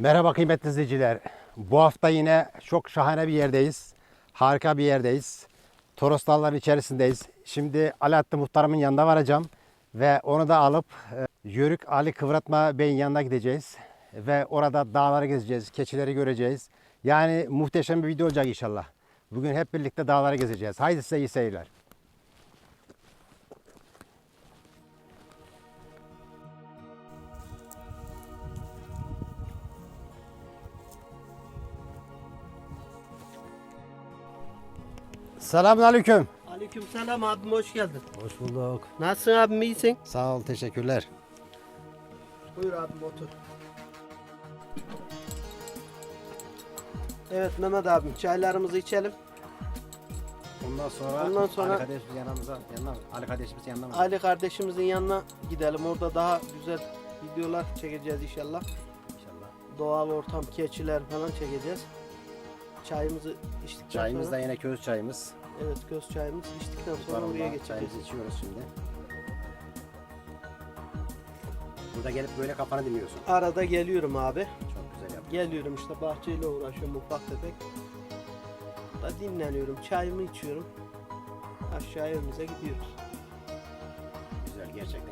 Merhaba kıymetli izleyiciler. Bu hafta yine çok şahane bir yerdeyiz. Harika bir yerdeyiz. Toros Dağları'nın içerisindeyiz. Şimdi Alaaddin Muhtarımın yanına varacağım. Ve onu da alıp e, Yörük Ali Kıvratma Bey'in yanına gideceğiz. Ve orada dağları gezeceğiz, keçileri göreceğiz. Yani muhteşem bir video olacak inşallah. Bugün hep birlikte dağları gezeceğiz. Haydi size iyi seyirler. Selamun Aleyküm. Aleykümselam abim hoş geldin. Hoş bulduk. Nasılsın abim iyisin? Sağ ol, teşekkürler. Buyur abim otur. Evet Mehmet abim çaylarımızı içelim. Ondan sonra, Ondan sonra- Ali kardeşimiz yanımıza, yanına, Ali kardeşimiz yanına mı? Ali kardeşimizin yanına gidelim. Orada daha güzel videolar çekeceğiz inşallah. İnşallah. Doğal ortam, keçiler falan çekeceğiz. Çayımızı içtikten Çayımız da sonra. yine köz çayımız. Evet göz çayımızı içtikten sonra Var oraya geçeceğiz. Çayımızı içiyoruz şimdi. Burada gelip böyle kafanı dinliyorsun. Arada geliyorum abi. Çok güzel yaptın. Geliyorum işte bahçeyle uğraşıyorum ufak tefek. Da dinleniyorum. Çayımı içiyorum. Aşağı evimize gidiyoruz. Güzel, gerçekten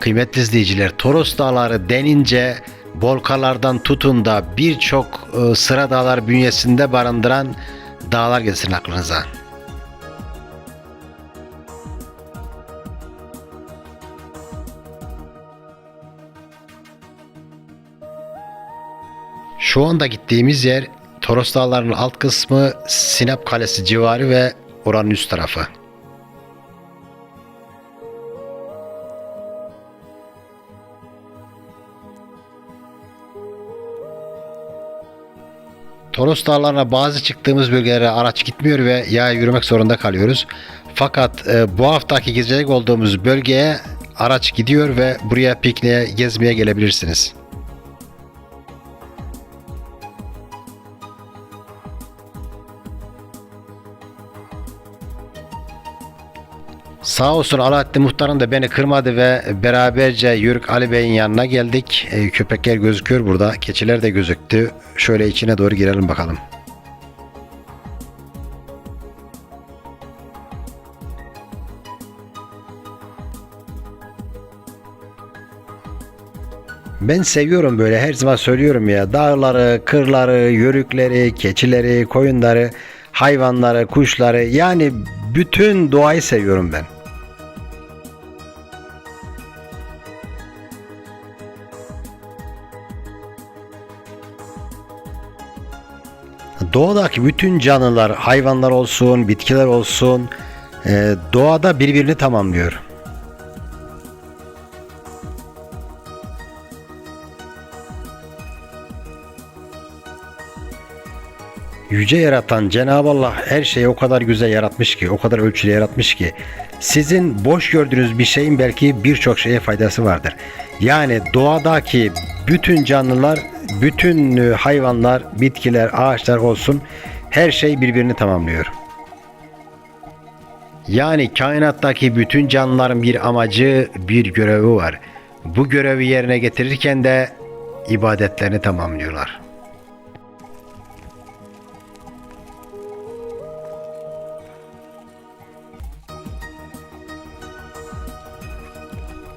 Kıymetli izleyiciler, Toros Dağları denince Bolkalardan tutun da birçok e, sıra dağlar bünyesinde barındıran dağlar gelsin aklınıza. Şu anda gittiğimiz yer Toros Dağları'nın alt kısmı Sinop Kalesi civarı ve oranın üst tarafı. Toros Dağları'na bazı çıktığımız bölgelere araç gitmiyor ve yaya yürümek zorunda kalıyoruz. Fakat e, bu haftaki gezecek olduğumuz bölgeye araç gidiyor ve buraya pikniğe gezmeye gelebilirsiniz. Sağ olsun Alaaddin Muhtar'ın da beni kırmadı ve beraberce Yörük Ali Bey'in yanına geldik. E, köpekler gözüküyor burada. Keçiler de gözüktü. Şöyle içine doğru girelim bakalım. Ben seviyorum böyle her zaman söylüyorum ya dağları, kırları, yörükleri, keçileri, koyunları, hayvanları, kuşları yani bütün doğayı seviyorum ben. Doğadaki bütün canlılar, hayvanlar olsun, bitkiler olsun, e, doğada birbirini tamamlıyor. Yüce yaratan Cenab-ı Allah her şeyi o kadar güzel yaratmış ki, o kadar ölçülü yaratmış ki sizin boş gördüğünüz bir şeyin belki birçok şeye faydası vardır. Yani doğadaki bütün canlılar, bütün e, hayvanlar, bitkiler, ağaçlar olsun her şey birbirini tamamlıyor. Yani kainattaki bütün canlıların bir amacı, bir görevi var. Bu görevi yerine getirirken de ibadetlerini tamamlıyorlar.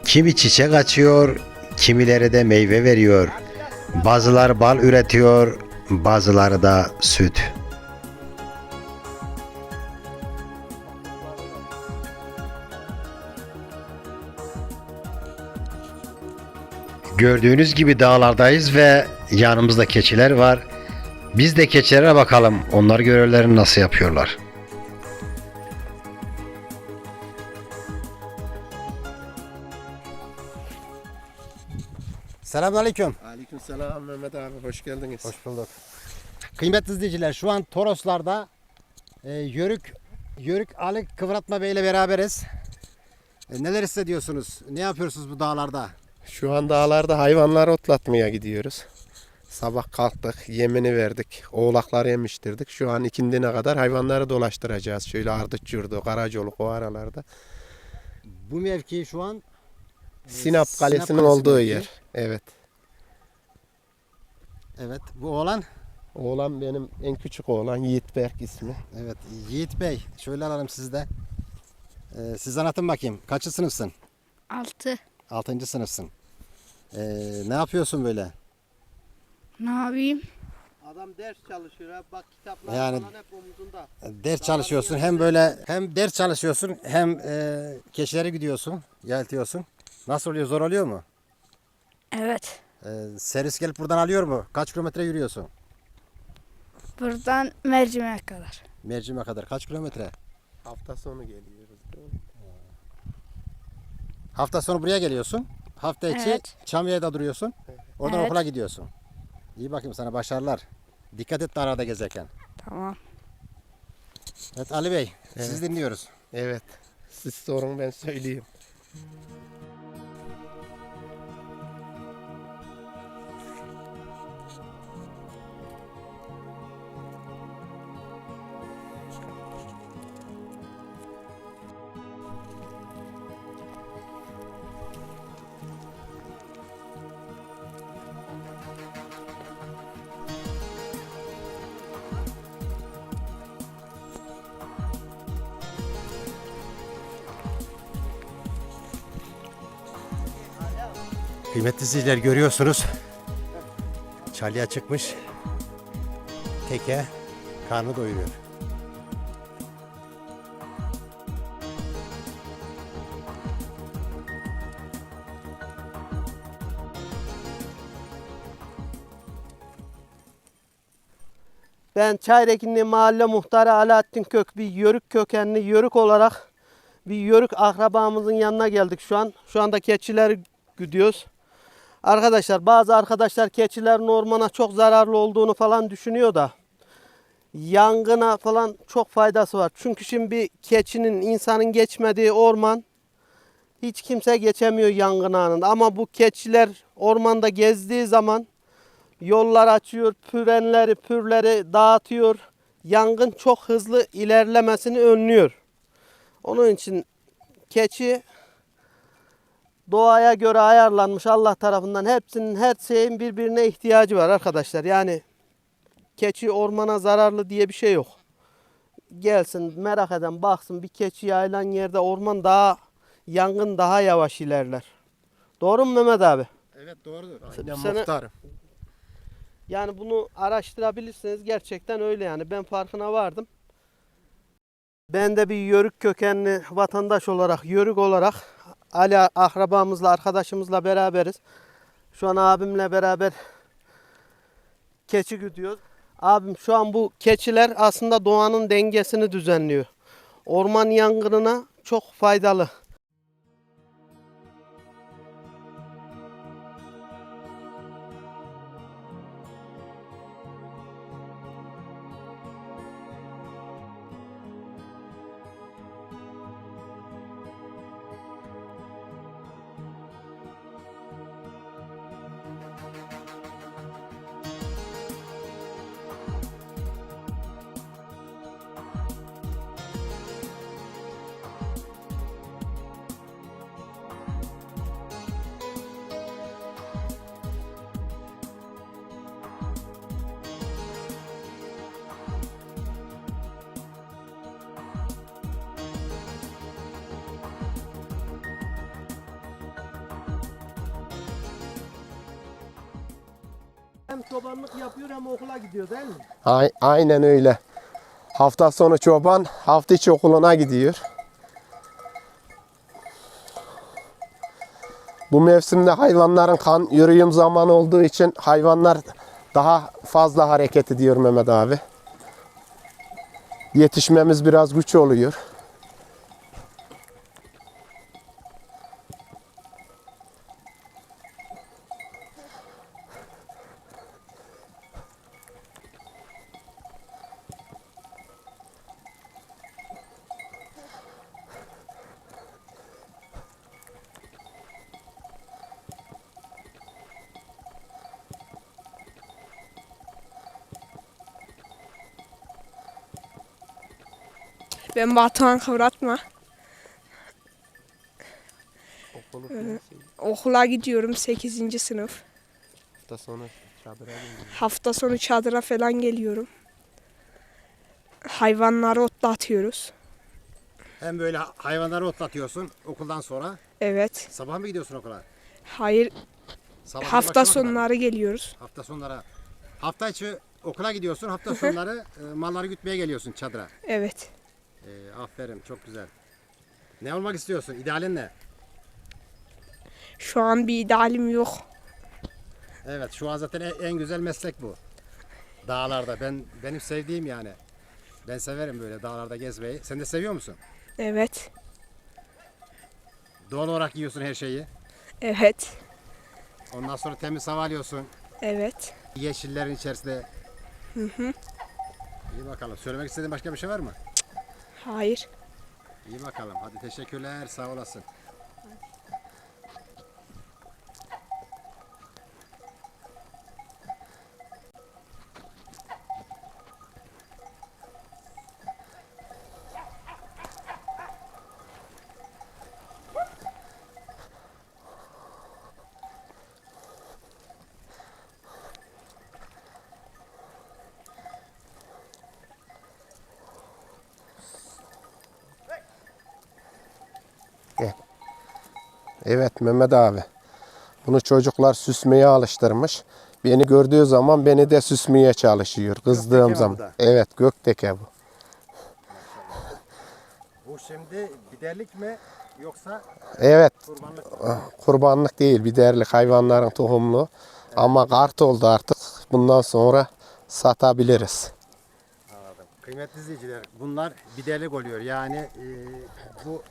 Kimi çiçek açıyor, kimileri de meyve veriyor. Bazıları bal üretiyor, bazıları da süt. Gördüğünüz gibi dağlardayız ve yanımızda keçiler var. Biz de keçilere bakalım. Onlar görevlerini nasıl yapıyorlar. Selamünaleyküm. Aleykümselam Mehmet abi hoş geldiniz. Hoş bulduk. Kıymetli izleyiciler şu an Toroslar'da e, Yörük Yörük Ali Kıvratma Bey ile beraberiz. E, neler hissediyorsunuz? Ne yapıyorsunuz bu dağlarda? Şu an dağlarda hayvanları otlatmaya gidiyoruz. Sabah kalktık, yemini verdik, oğlakları yemiştirdik. Şu an ikindine kadar hayvanları dolaştıracağız. Şöyle Ardıç Yurdu, Karacoluk o aralarda. Bu mevki şu an Sinop Sinop Kalesi'nin Kalesi olduğu yer. Evet. evet bu oğlan Oğlan benim en küçük oğlan Yiğit Berk ismi. evet Yiğit Bey şöyle alalım sizi de. E, siz anlatın bakayım kaçı sınıfsın? 6. 6. sınıfsın. E, ne yapıyorsun böyle? Ne yapayım? Adam ders çalışıyor ha. Bak kitaplar Yani- falan hep omuzunda. Ders çalışıyorsun hem böyle hem ders çalışıyorsun hem e, keçilere gidiyorsun, yeltiyorsun. Nasıl oluyor? Zor oluyor mu? Evet. E, servis gelip buradan alıyor mu? Kaç kilometre yürüyorsun? Buradan mercimek kadar. Mercime kadar kaç kilometre? Hafta sonu geliyoruz. mi? Hafta sonu buraya geliyorsun. Hafta içi Evet. Çamlıha'da duruyorsun. Oradan Evet. okula gidiyorsun. İyi bakayım sana başarılar. Dikkat et de arada gezerken. Tamam. Evet Ali Bey Evet. sizi dinliyoruz. Evet. Siz sorun ben söyleyeyim. Kıymetli izleyiciler görüyorsunuz. Çalıya çıkmış. Teke karnı doyuruyor. Ben Çayrekinli Mahalle Muhtarı Alaaddin Kök bir yörük kökenli yörük olarak bir yörük akrabamızın yanına geldik şu an. Şu anda keçileri güdüyoruz. Arkadaşlar bazı arkadaşlar keçilerin ormana çok zararlı olduğunu falan düşünüyor da yangına falan çok faydası var. Çünkü şimdi bir keçinin insanın geçmediği orman hiç kimse geçemiyor yangın anında. Ama bu keçiler ormanda gezdiği zaman yollar açıyor, pürenleri, pürleri dağıtıyor. Yangın çok hızlı ilerlemesini önlüyor. Onun için keçi doğaya göre ayarlanmış Allah tarafından. Hepsinin her şeyin birbirine ihtiyacı var arkadaşlar. Yani keçi ormana zararlı diye bir şey yok. Gelsin merak eden baksın bir keçi yayılan yerde orman daha yangın daha yavaş ilerler. Doğru mu Mehmet abi? Evet doğrudur. Aynen Sana- muhtarım. Yani bunu araştırabilirsiniz. Gerçekten öyle yani. Ben farkına vardım. Ben de bir yörük kökenli vatandaş olarak, yörük olarak Ali akrabamızla, arkadaşımızla beraberiz. Şu an abimle beraber keçi güdüyoruz. Abim şu an bu keçiler aslında doğanın dengesini düzenliyor. Orman yangınına çok faydalı. Çobanlık yapıyor hem okula gidiyor değil mi? Ay- aynen öyle. Hafta sonu çoban, hafta içi okuluna gidiyor. Bu mevsimde hayvanların kan yürüyüm zamanı olduğu için hayvanlar daha fazla hareket ediyor Mehmet abi. Yetişmemiz biraz güç oluyor. Ben Batuhan Kıvratma. Okulu Okula gidiyorum 8. sınıf. hafta sonu çadıra geliyor. Hafta sonu çadıra falan geliyorum. Hayvanları otlatıyoruz. Hem böyle hayvanları otlatıyorsun okuldan sonra. Evet. Sabah mı gidiyorsun okula? Hayır Sabah hafta sonları geliyoruz. Hafta sonları. Hafta içi okula gidiyorsun. Hafta sonları e, malları gütmeye geliyorsun çadıra. Evet. E, aferin çok güzel. Ne olmak istiyorsun? İdealin ne? Şu an bir idealim yok. Evet şu an zaten en, en güzel meslek bu. Dağlarda. Ben benim sevdiğim yani. Ben severim böyle dağlarda gezmeyi. Sen de seviyor musun? Evet. Doğal olarak yiyorsun her şeyi. Evet. Ondan sonra temiz hava alıyorsun. Evet. Yeşillerin içerisinde. İyi bakalım. Söylemek istediğin başka bir şey var mı? Hayır. İyi bakalım. Hadi teşekkürler. Sağ olasın. Evet Mehmet abi. Bunu çocuklar süsmeye alıştırmış. Beni gördüğü zaman beni de süsmeye çalışıyor kızdığım zaman. da? Evet gökteke bu. Bu şimdi biderlik mi yoksa Evet kurbanlık mı? kurbanlık değil bir değerli hayvanların tohumlu. Ama kart oldu artık. Bundan sonra satabiliriz. Anladım. Kıymetli izleyiciler bunlar biderlik oluyor. Yani e, bu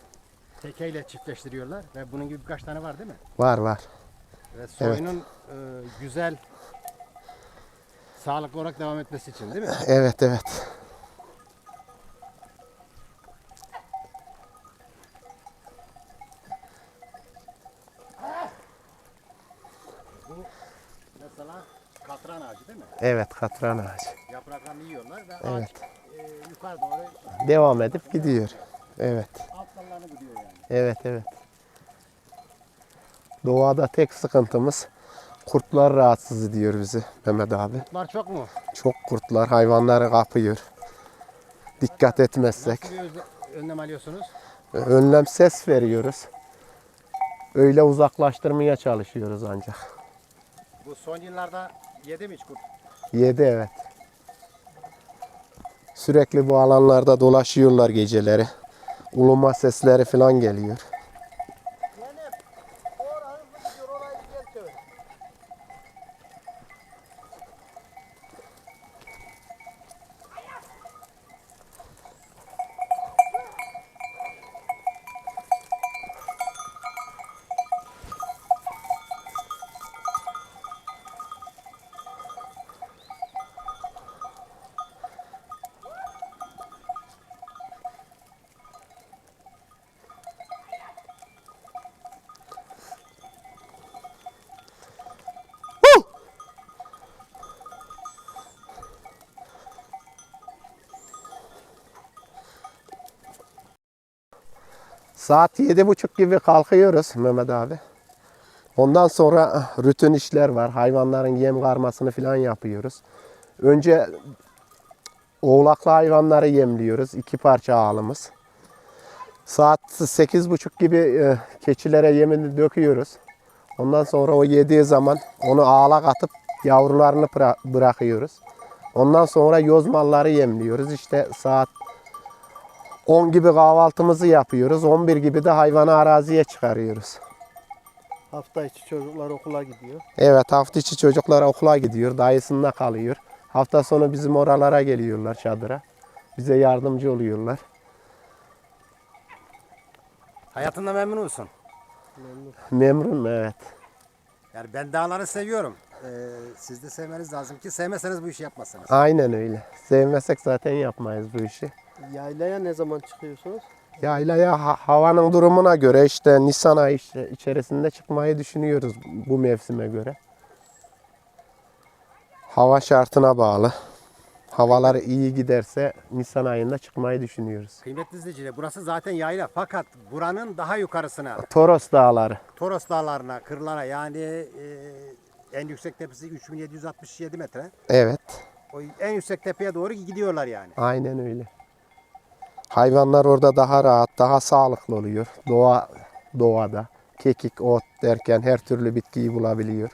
tekeyle çiftleştiriyorlar ve bunun gibi birkaç tane var değil mi? Var var. Ve soyunun e, güzel sağlıklı olarak devam etmesi için değil mi? Evet evet. Mesela katran ağacı değil mi? Evet katran ağacı. Yapraklarını yiyorlar ve Evet. ağaç e, yukarı doğru Devam edip gidiyor. Evet. alt dallarını gidiyor yani. Evet evet. Doğada tek sıkıntımız kurtlar rahatsız ediyor bizi Mehmet abi. Bunlar çok mu? Çok kurtlar hayvanları kapıyor. Dikkat etmezsek. Nasıl bir önlem alıyorsunuz? Önlem ses veriyoruz. Öyle uzaklaştırmaya çalışıyoruz ancak. Bu son yıllarda yedi mi hiç kurt? Yedi evet. Sürekli bu alanlarda dolaşıyorlar geceleri. Uluma sesleri falan geliyor. Saat yedi buçuk gibi kalkıyoruz Mehmet abi. Ondan sonra ah, rutin işler var. Hayvanların yem karmasını falan yapıyoruz. Önce oğlaklı hayvanları yemliyoruz. iki parça ağalımız. Saat sekiz buçuk gibi e, keçilere yemini döküyoruz. Ondan sonra o yediği zaman onu ağlak atıp yavrularını bıra- bırakıyoruz. Ondan sonra yoz malları yemliyoruz. İşte saat 10 gibi kahvaltımızı yapıyoruz. 11 gibi de hayvanı araziye çıkarıyoruz. Hafta içi çocuklar okula gidiyor. Evet hafta içi çocuklar okula gidiyor. Dayısında kalıyor. Hafta sonu bizim oralara geliyorlar çadıra. Bize yardımcı oluyorlar. Hayatında memnun musun? Memnunum evet. Yani ben dağları seviyorum. Ee, siz de sevmeniz lazım ki sevmeseniz bu işi yapmazsınız. Aynen öyle. Sevmesek zaten yapmayız bu işi. Yaylaya ne zaman çıkıyorsunuz? Yaylaya ha- havanın durumuna göre işte Nisan ayı işte içerisinde çıkmayı düşünüyoruz bu mevsime göre. Hava şartına bağlı. Havalar iyi giderse Nisan ayında çıkmayı düşünüyoruz. Kıymetli izleyiciler burası zaten yayla fakat buranın daha yukarısına Toros Dağları. Toros dağlarına, kırlara yani e, en yüksek tepesi 3767 metre. Evet. O en yüksek tepeye doğru gidiyorlar yani. Aynen öyle. Hayvanlar orada daha rahat, daha sağlıklı oluyor. Doğa doğada kekik, ot derken her türlü bitkiyi bulabiliyor.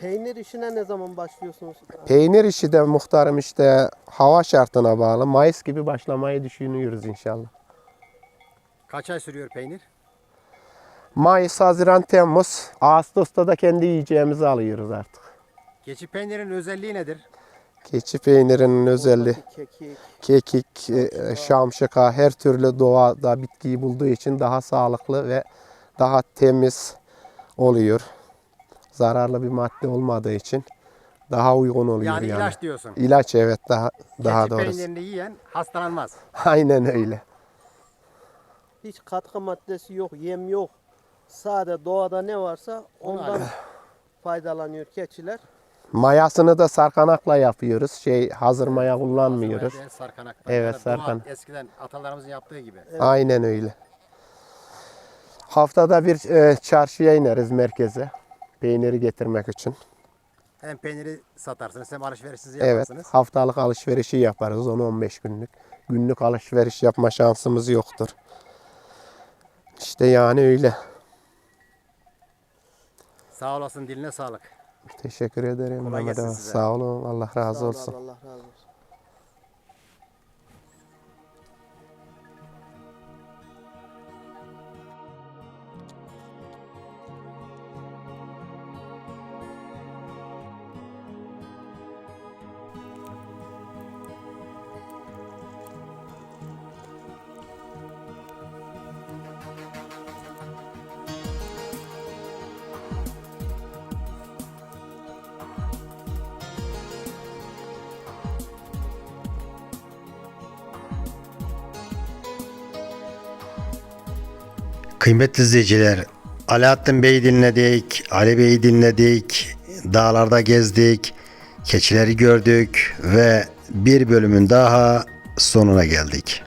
Peynir işine ne zaman başlıyorsunuz? Peynir işi de muhtarım işte hava şartına bağlı. Mayıs gibi başlamayı düşünüyoruz inşallah. Kaç ay sürüyor peynir? Mayıs, Haziran, Temmuz, Ağustos'ta da kendi yiyeceğimizi alıyoruz artık. Keçi peynirin özelliği nedir? Keçi peynirinin özelliği Kekik. kekik, e, şamşıka her türlü doğada bitkiyi bulduğu için daha sağlıklı ve daha temiz oluyor. Zararlı bir madde olmadığı için daha uygun oluyor Yani, yani. ilaç diyorsun. İlaç evet daha daha Keçi doğrusu. peynirini yiyen hastalanmaz. Aynen öyle. Hiç katkı maddesi yok, yem yok. Sade doğada ne varsa ondan faydalanıyor keçiler. Mayasını da sarkanakla yapıyoruz. Şey hazır maya kullanmıyoruz. Malzemeler Sarkanak. Evet, sarkan. Eskiden atalarımızın yaptığı gibi. Aynen öyle. Haftada bir e, çarşıya ineriz merkeze. Peyniri getirmek için. Hem peyniri satarsınız hem alışverişinizi Evet, yaparsınız. haftalık alışverişi yaparız 10-15 günlük. Günlük alışveriş yapma şansımız yoktur. İşte yani öyle. Sağ olasın diline sağlık. Teşekkür ederim. Kolay Mehmet size. Sağ olun. Allah razı olsun. Allah razı olsun. Kıymetli izleyiciler, Alaaddin Bey'i dinledik, Ali Bey'i dinledik, dağlarda gezdik, keçileri gördük ve bir bölümün daha sonuna geldik.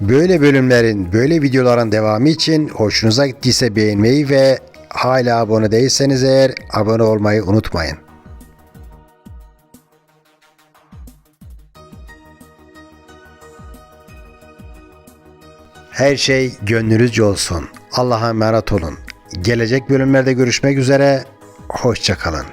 Böyle bölümlerin, böyle videoların devamı için hoşunuza gittiyse beğenmeyi ve hala abone değilseniz eğer abone olmayı unutmayın. Her şey gönlünüzce olsun. Allah'a emanet olun. Gelecek bölümlerde görüşmek üzere. Hoşçakalın.